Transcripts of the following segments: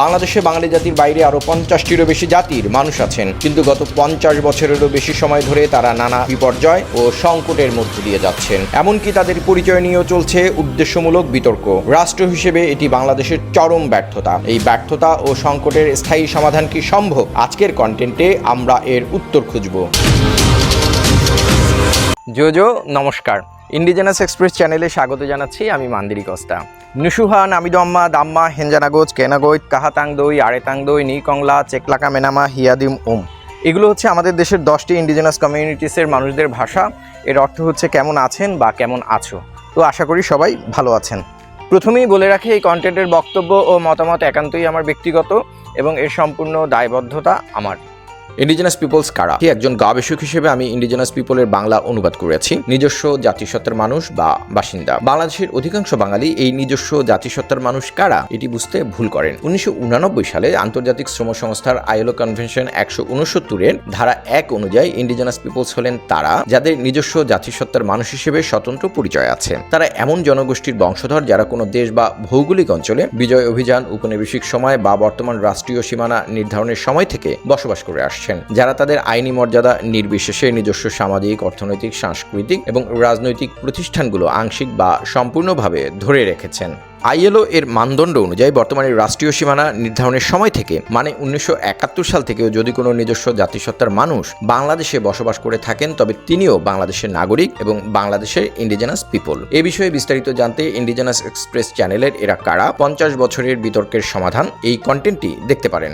বাংলাদেশে বাঙালি জাতির বাইরে আরও পঞ্চাশটিরও বেশি জাতির মানুষ আছেন। কিন্তু গত পঞ্চাশ বছরেরও বেশি সময় ধরে তারা নানা বিপর্যয় ও সংকটের মধ্য দিয়ে যাচ্ছেন। এমনকি তাদের পরিচয় নিয়েও চলছে উদ্দেশ্যমূলক বিতর্ক। রাষ্ট্র হিসেবে এটি বাংলাদেশের চরম ব্যর্থতা। এই ব্যর্থতা ও সংকটের স্থায়ী সমাধান কি সম্ভব? আজকের কন্টেন্টে আমরা এর উত্তর খুঁজব। জোজো, নমস্কার। ইন্ডিজেনাস এক্সপ্রেস চ্যানেলে স্বাগত জানাচ্ছি, আমি মান্দিরি কস্তা। নুসুহা, নামিদম্মা, দাম্মা, হেঞ্জানাগোজ, কেনাগোজ, কাহাতাং দই আরেতাং দই নিকংলা চেকলাকা মেনামা, হিয়াদিম উম। এগুলো হচ্ছে আমাদের দেশের দশটি ইন্ডিজেনাস কমিউনিটিসের মানুষদের ভাষা। এর অর্থ হচ্ছে কেমন আছেন বা কেমন আছো। তো আশা করি সবাই ভালো আছেন। প্রথমেই বলে রাখি, এই কন্টেন্টের বক্তব্য ও মতামত একান্তই আমার ব্যক্তিগত এবং এর সম্পূর্ণ দায়বদ্ধতা আমার। ইন্ডিজিনাস পিপলস কারা? একজন গবেষক হিসেবে আমি ইন্ডিজিনাস পিপলের বাংলা অনুবাদ করেছি? নিজস্ব জাতিসত্তার মানুষ বা বাসিন্দা? বাংলাদেশের অধিকাংশ বাঙালি এই নিজস্ব জাতিসত্তার মানুষ কারা? এটি বুঝতে ভুল করেন। উনিশশো সালে আন্তর্জাতিক শ্রম সংস্থার আইএলও কনভেনশন একশো উনসত্তরের ধারা এক অনুযায়ী ইন্ডিজিনাস পিপলস হলেন তারা, যাদের নিজস্ব জাতিসত্তার মানুষ হিসেবে স্বতন্ত্র পরিচয় আছে। তারা এমন জনগোষ্ঠীর বংশধর যারা কোনো দেশ বা ভৌগোলিক অঞ্চলে বিজয় অভিযান উপনিবেশিক সময় বা বর্তমান রাষ্ট্রীয় সীমানা নির্ধারণের সময় থেকে বসবাস করে আসছেন যারা তাদের আইনি মর্যাদা নির্বিশেষে নিজস্ব সামাজিক, অর্থনৈতিক, সাংস্কৃতিক এবং রাজনৈতিক প্রতিষ্ঠানগুলো আংশিক বা সম্পূর্ণভাবে ধরে রেখেছেন। আইএলও এর মানদণ্ড অনুযায়ী বর্তমানে রাষ্ট্রীয় সীমানা নির্ধারণের সময় থেকে মানে উনিশশো একাত্তর সাল থেকেও যদি কোনো নিজস্ব জাতিসত্তার মানুষ বাংলাদেশে বসবাস করে থাকেন, তবে তিনিও বাংলাদেশের নাগরিক এবং বাংলাদেশের ইন্ডিজেনাস পিপল এ বিষয়ে বিস্তারিত জানতে ইন্ডিজেনাস এক্সপ্রেস চ্যানেলের এরা কারা, পঞ্চাশ বছরের বিতর্কের সমাধান এই কন্টেন্টটি দেখতে পারেন।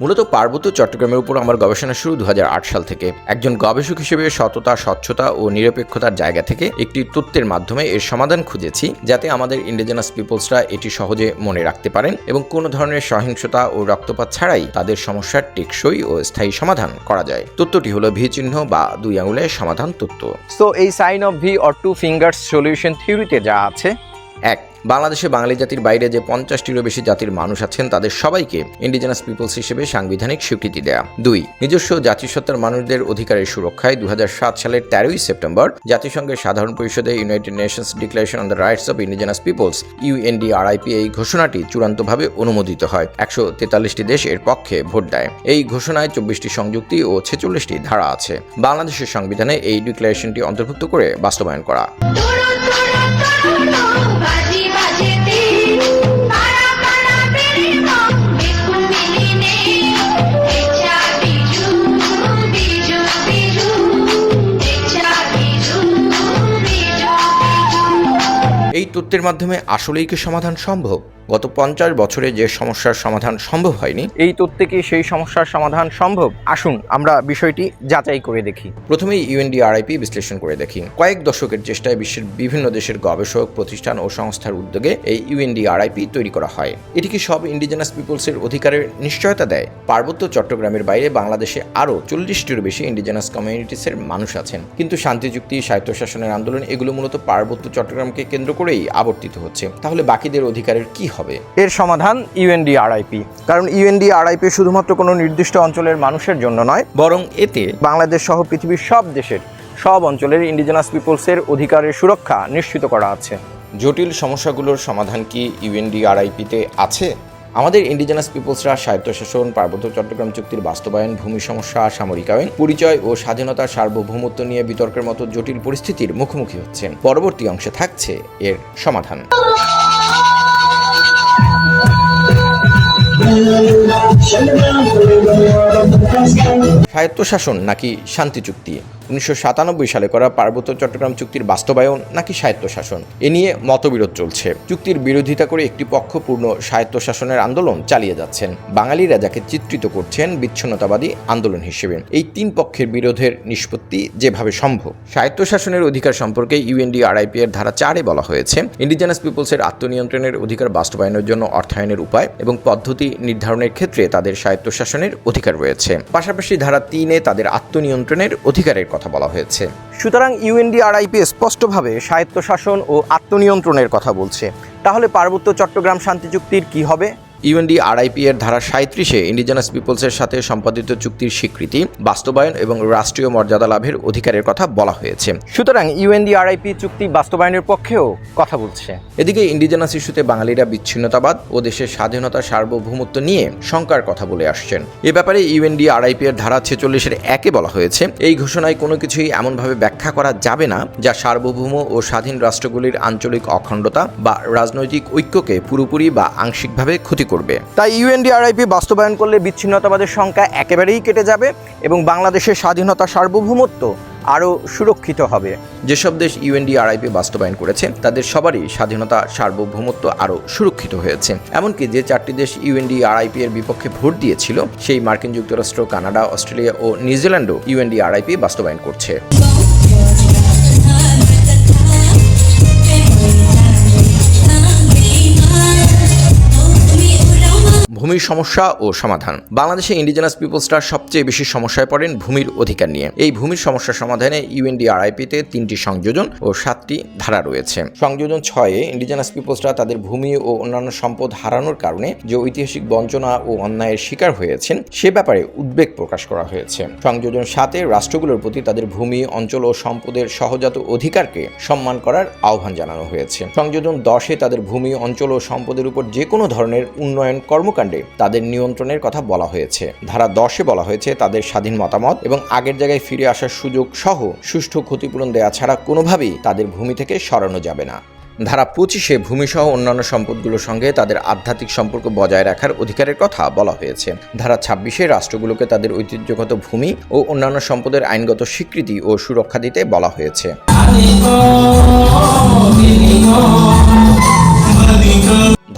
মূলত পার্বত্য চট্টগ্রামের উপর আমার গবেষণা শুরু দু হাজার আট সাল থেকে। একজন গবেষক হিসেবে সততা, স্বচ্ছতা ও নিরপেক্ষতার জায়গা থেকে একটি তত্ত্বের মাধ্যমে এর সমাধান খুঁজেছি, যাতে আমাদের ইন্ডিজেনাস পিপলসরা এটি সহজে মনে রাখতে পারেন এবং কোনো ধরনের সহিংসতা ও রক্তপাত ছাড়াই তাদের সমস্যার টেকসই ও স্থায়ী সমাধান করা যায়। তত্ত্বটি হলো ভি চিহ্ন বা দুই আঙুলের সমাধান তত্ত্ব সো এই sign of V or two fingers solution থিওরিতে যা আছে এক, বাংলাদেশে বাঙালি জাতির বাইরে যে পঞ্চাশটিরও বেশি জাতির মানুষ আছেন, তাদের সবাইকে ইন্ডিজেনাস পিপলস হিসেবে সাংবিধানিক স্বীকৃতি দেয়া। দুই, নিজস্ব জাতিসত্তার মানুষদের অধিকারের সুরক্ষায় দু হাজার সাত সালের তেরোই সেপ্টেম্বর জাতিসংঘের সাধারণ পরিষদে United Nations declaration on the rights of indigenous peoples UNDRIP এই ঘোষণাটি চূড়ান্তভাবে অনুমোদিত হয়। একশো তেতাল্লিশটি দেশ এর পক্ষে ভোট দেয়। এই ঘোষণায় চব্বিশটি সংযুক্তি ও ছেচল্লিশটি ধারা আছে। বাংলাদেশের সংবিধানে এই ডিক্লারেশনটি অন্তর্ভুক্ত করে বাস্তবায়ন করা। এই তথ্যের মাধ্যমে আসলেই কি সমাধান সম্ভব? গত পঞ্চাশ বছরে যে সমস্যার সমাধান সম্ভব হয়নি এই তত্ত্বে কি সেই সমস্যার সমাধান সম্ভব? আসুন আমরা বিষয়টি যাচাই করে দেখি। প্রথমেই ইউএনডিআরআইপি বিশ্লেষণ করে দেখি। কয়েক দশকের চেষ্টায় বিশ্বের বিভিন্ন দেশের গবেষক প্রতিষ্ঠান ও সংস্থার উদ্যোগে এই ইউএনডিআরআইপি তৈরি করা হয়। এটি কি সব ইন্ডিজেনাস পিপলসের অধিকারের নিশ্চয়তা দেয়? পার্বত্য চট্টগ্রামের বাইরে বাংলাদেশে আরও চল্লিশটিরও বেশি ইন্ডিজেনাস কমিউনিটিসের মানুষ আছেন। কিন্তু শান্তি চুক্তি স্বায়ত্তশাসনের আন্দোলন এগুলো মূলত পার্বত্য চট্টগ্রামকে কেন্দ্র করেই আবর্তিত হচ্ছে। তাহলে বাকিদের অধিকারের কি হবে। এর সমাধান ইউএনডিআরআইপি কারণ ইউএনডিআরআইপি শুধুমাত্র কোনো নির্দিষ্ট অঞ্চলের মানুষের জন্য নয় বরং এতে বাংলাদেশ সহ পৃথিবীর সব দেশের সব অঞ্চলের ইন্ডিজেনাস পিপলসের অধিকারের সুরক্ষা নিশ্চিত করা আছে। জটিল সমস্যাগুলোর সমাধান কি ইউএনডিআরআইপিতে আছে? আমাদের ইন্ডিজেনাস পিপলসরা স্বায়ত্তশাসন পার্বত্য চট্টগ্রাম চুক্তির বাস্তবায়ন ভূমি সমস্যা সামরিকায়ন পরিচয় ও স্বাধীনতার সার্বভৌমত্ব নিয়ে বিতর্কের মতো জটিল পরিস্থিতির মুখোমুখি হচ্ছেন। পরবর্তী অংশে থাকছে এর সমাধান। স্বায়ত্তশাসন নাকি শান্তি চুক্তি? উনিশশো সাতানব্বই সালে করা পার্বত্য চট্টগ্রাম চুক্তির বাস্তবায়ন নাকি স্বায়ত্তশাসন? এ নিয়ে মতবিরোধ চলছে। চুক্তির বিরোধিতা করে একটি পক্ষ পূর্ণ স্বায়ত্তশাসনের আন্দোলন চালিয়ে যাচ্ছেন। বাঙালিরা যাকে চিত্রিত করছেন বিচ্ছিন্নতাবাদী আন্দোলন হিসেবে। এই তিন পক্ষের বিরোধের নিষ্পত্তি যেভাবে সম্ভব, স্বায়ত্তশাসনের অধিকার সম্পর্কে ইউএনডি আরআইপি এর ধারা চারে বলা হয়েছে। ইন্ডিজেনাস পিপলসের আত্মনিয়ন্ত্রণের অধিকার বাস্তবায়নের জন্য অর্থায়নের উপায় এবং পদ্ধতি নির্ধারণের ক্ষেত্রে তাদের স্বায়ত্তশাসনের অধিকার রয়েছে। পাশাপাশি ধারা তিনে তাদের আত্মনিয়ন্ত্রণের অধিকারের কথা বলা হয়েছে। সুতরাং ইউএনডিআরআইপি স্পষ্টভাবে স্বায়ত্তশাসন ও আত্মনিয়ন্ত্রণের কথা বলছে। তাহলে পার্বত্য চট্টগ্রাম শান্তি চুক্তির কী হবে? ইউএনডি আরআইপি এর ধারা সাঁত্রিশে ইন্ডিজিনাস পিপলসের সাথে সম্পাদিত চুক্তির স্বীকৃতি বাস্তবায়ন এবং রাষ্ট্রীয় মর্যাদা লাভের অধিকারের কথা বলা হয়েছে। সুতরাং ইউএনডি আরআইপি চুক্তি বাস্তবায়নের পক্ষেও কথা বলছে। এদিকে ইন্ডিজেনাস ইস্যুতে বাঙালিরা বিচ্ছিন্নতাবাদ ও দেশের স্বাধীনতা সার্বভৌমত্ব নিয়ে শঙ্কার কথা বলে আসছেন। এ ব্যাপারে ইউএনডি আরআইপি এর ধারা ছেচল্লিশের একে বলা হয়েছে। এই ঘোষণায় কোনো কিছুই এমনভাবে ব্যাখ্যা করা যাবে না যা সার্বভৌম ও স্বাধীন রাষ্ট্রগুলির আঞ্চলিক অখণ্ডতা বা রাজনৈতিক ঐক্যকে পুরোপুরি বা আংশিকভাবে ক্ষতি করবে। তাই ইউএনডিআরআইপি বাস্তবায়ন করলে বিচ্ছিন্নতাবাদের সংখ্যা একেবারেই কেটে যাবে এবং বাংলাদেশের স্বাধীনতা সার্বভৌমত্ব আরও সুরক্ষিত হবে। যেসব দেশ ইউএনডিআরআইপি বাস্তবায়ন করেছে, তাদের সবারই স্বাধীনতা সার্বভৌমত্ব আরও সুরক্ষিত হয়েছে। এমনকি যে চারটি দেশ ইউএনডিআরআইপি এর বিপক্ষে ভোট দিয়েছিল, সেই মার্কিন যুক্তরাষ্ট্র, কানাডা, অস্ট্রেলিয়া ও নিউজিল্যান্ডও ইউএনডিআরআইপি বাস্তবায়ন করছে। ভূমির সমস্যা ও সমাধান। বাংলাদেশে ইন্ডিজেনাস পিপলসরা সবচেয়ে বেশি সমস্যায় পড়েন ভূমির অধিকার নিয়ে। এই ভূমির সমস্যা সমাধানে ইউএনডিআরআইপিতে তিনটি সংযোজন ও সাতটি ধারা রয়েছে। সংযোজন ছয়ে ইন্ডিজেনাস পিপলসরা তাদের ভূমি ও অন্যান্য সম্পদ হারানোর কারণে যে ঐতিহাসিক বঞ্চনা ও অন্যায়ের শিকার হয়েছেন, সে ব্যাপারে উদ্বেগ প্রকাশ করা হয়েছে। সংযোজন সাতে রাষ্ট্রগুলোর প্রতি তাদের ভূমি, অঞ্চল ও সম্পদের সহজাত অধিকারকে সম্মান করার আহ্বান জানানো হয়েছে। সংযোজন দশে তাদের ভূমি, অঞ্চল ও সম্পদের উপর যে কোনো ধরনের উন্নয়ন কর্মকাণ্ডে তাদের নিয়ন্ত্রণের কথা বলা হয়েছে। ধারা দশে বলা হয়েছে তাদের স্বাধীন মতামত এবং আগের জায়গায় ফিরে আসার সুযোগ সহ সুষ্ঠু ক্ষতিপূরণ দেওয়া ছাড়া কোনোভাবেই তাদের ভূমি থেকে সরানো যাবে না। ধারা পঁচিশে ভূমিসহ অন্যান্য সম্পদগুলোর সঙ্গে তাদের আধ্যাত্মিক সম্পর্ক বজায় রাখার অধিকারের কথা বলা হয়েছে। ধারা ছাব্বিশে রাষ্ট্রগুলোকে তাদের ঐতিহ্যগত ভূমি ও অন্যান্য সম্পদের আইনগত স্বীকৃতি ও সুরক্ষা দিতে বলা হয়েছে।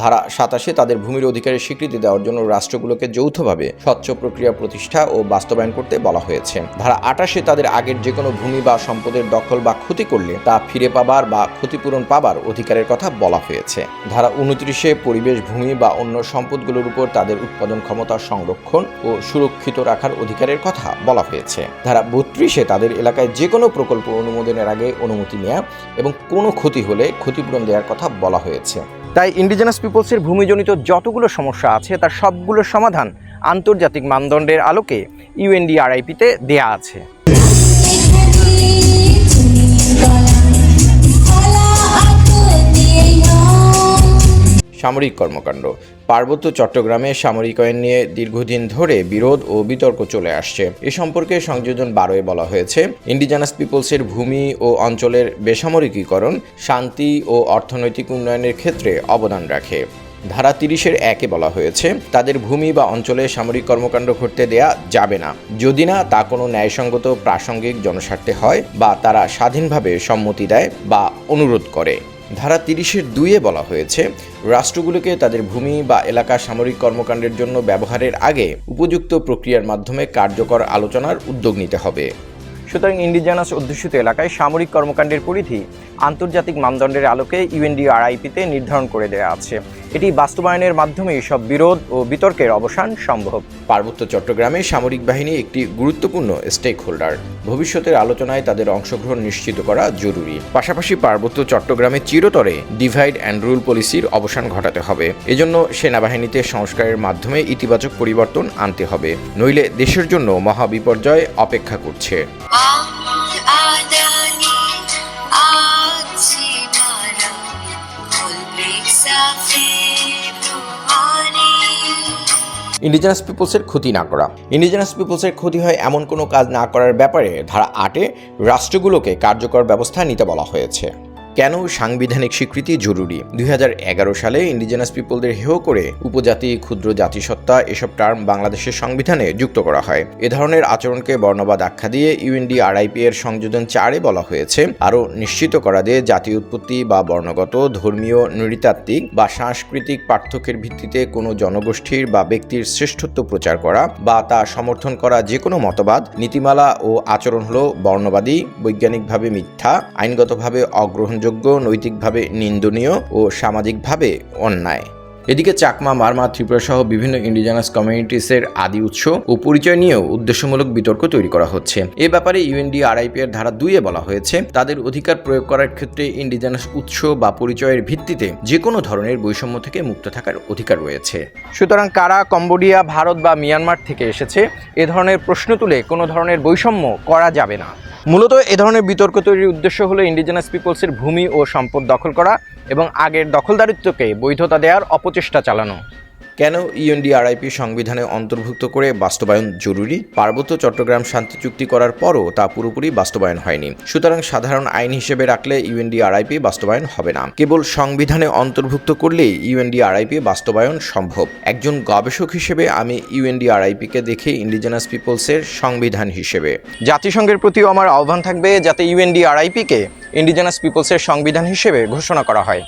ধারা সাতাশে তাদের ভূমির অধিকারের স্বীকৃতি দেওয়ার জন্য রাষ্ট্রগুলোকে যৌথভাবে স্বচ্ছ প্রক্রিয়া প্রতিষ্ঠা ও বাস্তবায়ন করতে বলা হয়েছে। ধারা আটাশে তাদের আগের যে কোনো ভূমি বা সম্পদের দখল বা ক্ষতি করলে তা ফিরে পাবার বা ক্ষতিপূরণ পাবার অধিকারের কথা বলা হয়েছে। ধারা উনত্রিশে পরিবেশ, ভূমি বা অন্য সম্পদগুলোর উপর তাদের উৎপাদন ক্ষমতা সংরক্ষণ ও সুরক্ষিত রাখার অধিকারের কথা বলা হয়েছে। ধারা বত্রিশে তাদের এলাকায় যে কোনো প্রকল্প অনুমোদনের আগে অনুমতি নেওয়া এবং কোনো ক্ষতি হলে ক্ষতিপূরণ দেওয়ার কথা বলা হয়েছে। তাই ইন্ডিজেনাস পিপলসের ভূমিজনিত যতগুলো সমস্যা আছে, তার সবগুলো সমাধান আন্তর্জাতিক মানদণ্ডের আলোকে ইউএনডিআরআইপিতে দেয়া আছে। সামরিক কর্মকাণ্ড। পার্বত্য চট্টগ্রামে সামরিকায়ন নিয়ে দীর্ঘদিন ধরে বিরোধ ও বিতর্ক চলে আসছে। এ সম্পর্কে সংযোজন বারোয় বলা হয়েছে। ইন্ডিজিনাস পিপলসের ভূমি ও অঞ্চলের বেসামরিকীকরণ শান্তি ও অর্থনৈতিক উন্নয়নের ক্ষেত্রে অবদান রাখে। ধারা তিরিশের একে বলা হয়েছে, তাদের ভূমি বা অঞ্চলে সামরিক কর্মকাণ্ড ঘটতে দেয়া যাবে না। যদি না, তা কোনো ন্যায়সঙ্গত প্রাসঙ্গিক জনস্বার্থে হয় বা তারা স্বাধীনভাবে সম্মতি দেয় বা অনুরোধ করে। ধারা তিরিশের দুইয়ে বলা হয়েছে, রাষ্ট্রগুলোকে তাদের ভূমি বা এলাকা সামরিক কর্মকাণ্ডের জন্য ব্যবহারের আগে উপযুক্ত প্রক্রিয়ার মাধ্যমে কার্যকর আলোচনার উদ্যোগ নিতে হবে। সুতরাং ইন্ডিজেনাস অধ্যুষিত এলাকায় সামরিক কর্মকাণ্ডের পরিধি আন্তর্জাতিক মানদণ্ডের আলোকে ইউএনডিআরআইপিতে নির্ধারণ করে দেওয়া আছে। এটি বাস্তবায়নের মাধ্যমে সব বিরোধ ও বিতর্কের অবসান সম্ভব। পার্বত্য চট্টগ্রামে সামরিক বাহিনী একটি গুরুত্বপূর্ণ স্টেক হোল্ডার ভবিষ্যতের আলোচনায় তাদের অংশগ্রহণ নিশ্চিত করা জরুরি। পাশাপাশি পার্বত্য চট্টগ্রামে চিরতরে ডিভাইড অ্যান্ড রুল পলিসির অবসান ঘটাতে হবে। এজন্য সেনাবাহিনীতে সংস্কারের মাধ্যমে ইতিবাচক পরিবর্তন আনতে হবে। নইলে দেশের জন্য মহাবিপর্যয় অপেক্ষা করছে। ইন্ডিজিনাস পিপলসের ক্ষতি না করা। ইন্ডিজেনাস পিপলসের ক্ষতি হয় এমন কোনো কাজ না করার ব্যাপারে ধারা আটে রাষ্ট্রগুলোকে কার্যকর ব্যবস্থা নিতে বলা হয়েছে। কেন সাংবিধানিক স্বীকৃতি জরুরি? দুই হাজার এগারো সালে ইন্ডিজেনাস পিপলদের হেয় করে উপজাতি, ক্ষুদ্র জাতিসত্তা এসব টার্ম বাংলাদেশের সংবিধানে যুক্ত করা হয়। এ ধরনের আচরণকে বর্ণবাদ আখ্যা দিয়ে ইউএনডি আরআইপি এর সংযোজন চারে বলা হয়েছে। আরও নিশ্চিত করা দিয়ে জাতি উৎপত্তি বা বর্ণগত, ধর্মীয়, নৃতাত্ত্বিক বা সাংস্কৃতিক পার্থক্যের ভিত্তিতে কোনো জনগোষ্ঠীর বা ব্যক্তির শ্রেষ্ঠত্ব প্রচার করা বা তা সমর্থন করা যে কোনো মতবাদ, নীতিমালা ও আচরণ হলো বর্ণবাদী, বৈজ্ঞানিকভাবে মিথ্যা, আইনগতভাবে অগ্রহণযোগ্য নৈতিকভাবে নিন্দনীয় ও সামাজিকভাবে অন্যায়। এদিকে চাকমা, মারমা ত্রিপুরা সহ বিভিন্ন ইন্ডিজিনাস কমিউনিটিসের আদি উৎস ও পরিচয় নিয়েও উদ্দেশ্যমূলক বিতর্ক তৈরি করা হচ্ছে। এ ব্যাপারে ইউএনডি আরআইপি এর ধারা দুইয়ে বলা হয়েছে, তাদের অধিকার প্রয়োগ করার ক্ষেত্রে ইন্ডিজিনাস উৎস বা পরিচয়ের ভিত্তিতে যে কোনো ধরনের বৈষম্য থেকে মুক্ত থাকার অধিকার রয়েছে। সুতরাং কারা কম্বোডিয়া, ভারত বা মিয়ানমার থেকে এসেছে, এ ধরনের প্রশ্ন তুলে কোনো ধরনের বৈষম্য করা যাবে না। মূলত এ ধরনের বিতর্ক তৈরির উদ্দেশ্য হলো ইন্ডিজেনাস পিপলসের ভূমি ও সম্পদ দখল করা এবং আগের দখলদারিত্বকে বৈধতা দেওয়ার অপচেষ্টা চালানো। কেন ইউএনডিআরআইপি সংবিধানে অন্তর্ভুক্ত করে বাস্তবায়ন জরুরি? পার্বত্য চট্টগ্রাম শান্তি চুক্তি করার পরও তা পুরোপুরি বাস্তবায়ন হয়নি। সুতরাং সাধারণ আইন হিসেবে রাখলে ইউএনডিআরআইপি বাস্তবায়ন হবে না। কেবল সংবিধানে অন্তর্ভুক্ত করলেই ইউএনডিআরআইপি বাস্তবায়ন সম্ভব। একজন গবেষক হিসেবে আমি ইউএনডিআরআইপিকে দেখি ইন্ডিজিনাস পিপলসের সংবিধান হিসেবে। জাতিসংঘের প্রতিও আমার আহ্বান থাকবে যাতে ইউএনডিআরআইপিকে ইন্ডিজিনাস পিপলসের সংবিধান হিসেবে ঘোষণা করা হয়।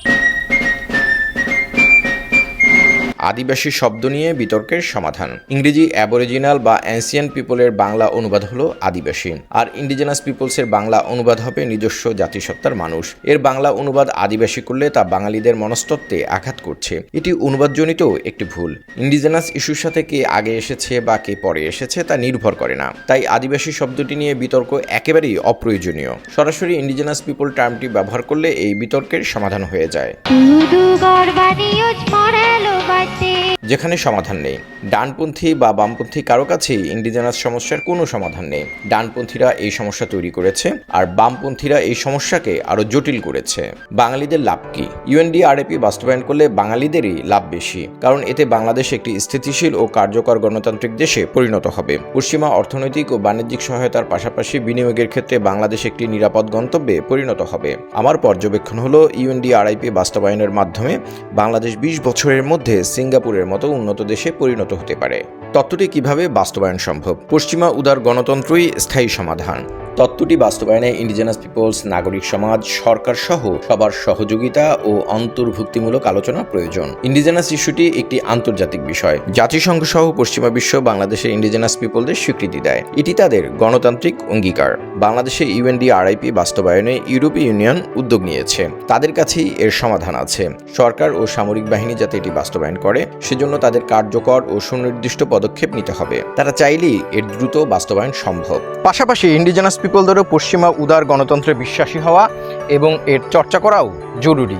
আদিবাসী শব্দ নিয়ে বিতর্কের সমাধান। ইংরেজি অ্যাবরিজিনাল বা অ্যান্সিয়ান পিপলের বাংলা অনুবাদ হলো আদিবাসী। আর ইন্ডিজিনাস পিপলসের বাংলা অনুবাদ হবে নিজস্ব জাতিসত্তার মানুষ। এর বাংলা অনুবাদ আদিবাসী করলে তা বাঙালিদের মনস্তত্ত্বে আঘাত করছে। এটি অনুবাদজনিত একটি ভুল। ইন্ডিজেনাস ইস্যুর সাথে কে আগে এসেছে বা কে পরে এসেছে তা নির্ভর করে না। তাই আদিবাসী শব্দটি নিয়ে বিতর্ক একেবারেই অপ্রয়োজনীয়। সরাসরি ইন্ডিজেনাস পিপল টার্মটি ব্যবহার করলে এই বিতর্কের সমাধান হয়ে যায়। যেখানে সমাধান নেই। ডানপন্থী বা বামপন্থী কারও কাছেই ইন্ডিজেনাস সমস্যার কোনো সমাধান নেই। ডানপন্থীরা এই সমস্যা তৈরি করেছে আর বামপন্থীরা এই সমস্যাকে আরও জটিল করেছে। বাঙালিদের লাভ কি? ইউএনডিআরএপি বাস্তবায়ন করলে বাঙালিদেরই লাভ বেশি, কারণ এতে বাংলাদেশ একটি স্থিতিশীল ও কার্যকর গণতান্ত্রিক দেশে পরিণত হবে। পশ্চিমা অর্থনৈতিক ও বাণিজ্যিক সহায়তার পাশাপাশি বিনিয়োগের ক্ষেত্রে বাংলাদেশ একটি নিরাপদ গন্তব্যে পরিণত হবে। আমার পর্যবেক্ষণ হলো ইউএনডিআরআইপি বাস্তবায়নের মাধ্যমে বাংলাদেশ বিশ বছরের মধ্যে সিঙ্গাপুরের মতো উন্নত দেশে পরিণত হতে পারে। তত্ত্বটি কীভাবে বাস্তবায়ন সম্ভব? পশ্চিমা উদার গণতন্ত্রই স্থায়ী সমাধান। তত্ত্বটি বাস্তবায়নে ইন্ডিজিনাস পিপলস নাগরিক সমাজ, সরকার সহ সবার সহযোগিতা ও অন্তর্ভুক্তিমূলক আলোচনা প্রয়োজন। ইন্ডিজেনাস ইস্যুটি একটি আন্তর্জাতিক বিষয়। জাতিসংঘ সহ পশ্চিমা বিশ্ব বাংলাদেশের ইন্ডিজেনাস পিপলদের স্বীকৃতি দেয়। এটি তাদের গণতান্ত্রিক অঙ্গীকার। বাংলাদেশে ইউএনডি আরআইপি বাস্তবায়নে ইউরোপীয় ইউনিয়ন উদ্যোগ নিয়েছে। তাদের কাছেই এর সমাধান আছে। সরকার ও সামরিক বাহিনী যাতে এটি বাস্তবায়ন করে, সেজন্য তাদের কার্যকর ও সুনির্দিষ্ট পদক্ষেপ নিতে হবে। তারা চাইলেই এর দ্রুত বাস্তবায়ন সম্ভব। পাশাপাশি ইন্ডিজিনাস পিপলদেরও পশ্চিমা উদার গণতন্ত্রে বিশ্বাসী হওয়া এবং এর চর্চা করাও জরুরি।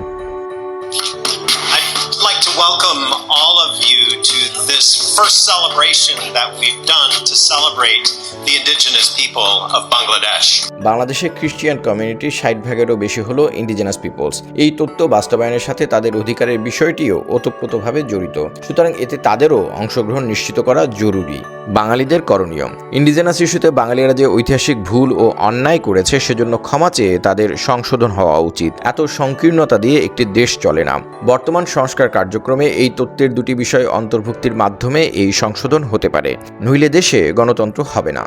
To welcome all of you to this first celebration that we've done to celebrate the indigenous people of Bangladesh. বাংলাদেশে খ্রিস্টিয়ান কমিউনিটির ষাট ভাগেরও বেশি হলো ইন্ডিজিনাস পিপলস এই তত্ত্ব বাস্তবায়নের সাথে তাদের অধিকারের বিষয়টিও ওতপ্রোতভাবে জড়িত। সুতরাং এতে তাদেরও অংশগ্রহণ নিশ্চিত করা জরুরি। বাঙালিদের করণীয়। ইন্ডিজিনাস ইস্যুতে বাঙালিরা যে ঐতিহাসিক ভুল ও অন্যায় করেছে, সেজন্য ক্ষমা চেয়ে তাদের সংশোধন হওয়া উচিত। এত সংকীর্ণতা দিয়ে একটি দেশ চলে না। বর্তমান সংস্কার কার্যক্রমে এই তত্ত্বের দুটি বিষয় অন্তর্ভুক্তির মাধ্যমে এই সংশোধন হতে পারে। নইলে দেশে গণতন্ত্র হবে না।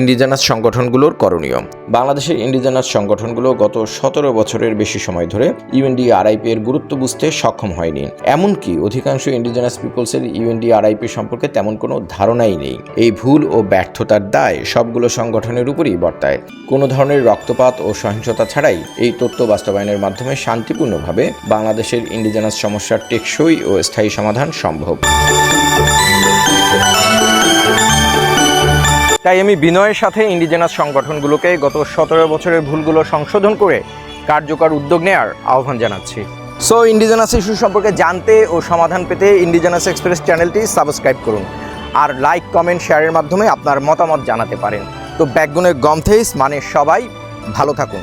ইন্ডিজেনাস সংগঠনগুলোর করণীয়। বাংলাদেশের ইন্ডিজেনাস সংগঠনগুলো গত সতেরো বছরের বেশি সময় ধরে ইউএনডি আরআইপি এর গুরুত্ব বুঝতে সক্ষম হয়নি। এমনকি অধিকাংশ ইন্ডিজেনাস পিপলসের ইউএনডি আরআইপি সম্পর্কে তেমন কোনো ধারণাই নেই। এই ভুল ও ব্যর্থতার দায় সবগুলো সংগঠনের উপরই বর্তায়। কোনো ধরনের রক্তপাত ও সহিংসতা ছাড়াই এই তত্ত্ব বাস্তবায়নের মাধ্যমে শান্তিপূর্ণভাবে বাংলাদেশের ইন্ডিজেনাস সমস্যার টেকসই ও স্থায়ী সমাধান সম্ভব। তাই আমি বিনয়ের সাথে ইন্ডিজেনাস সংগঠনগুলোকে গত সতেরো বছরের ভুলগুলো সংশোধন করে কার্যকর উদ্যোগ নেওয়ার আহ্বান জানাচ্ছি। সো ইন্ডিজেনাস ইস্যু সম্পর্কে জানতে ও সমাধান পেতে ইন্ডিজেনাস এক্সপ্রেস চ্যানেলটি সাবস্ক্রাইব করুন আর লাইক কমেন্ট শেয়ারের মাধ্যমে আপনার মতামত জানাতে পারেন। তো ব্যাকগুনের গমথেইস মানে সবাই ভালো থাকুন।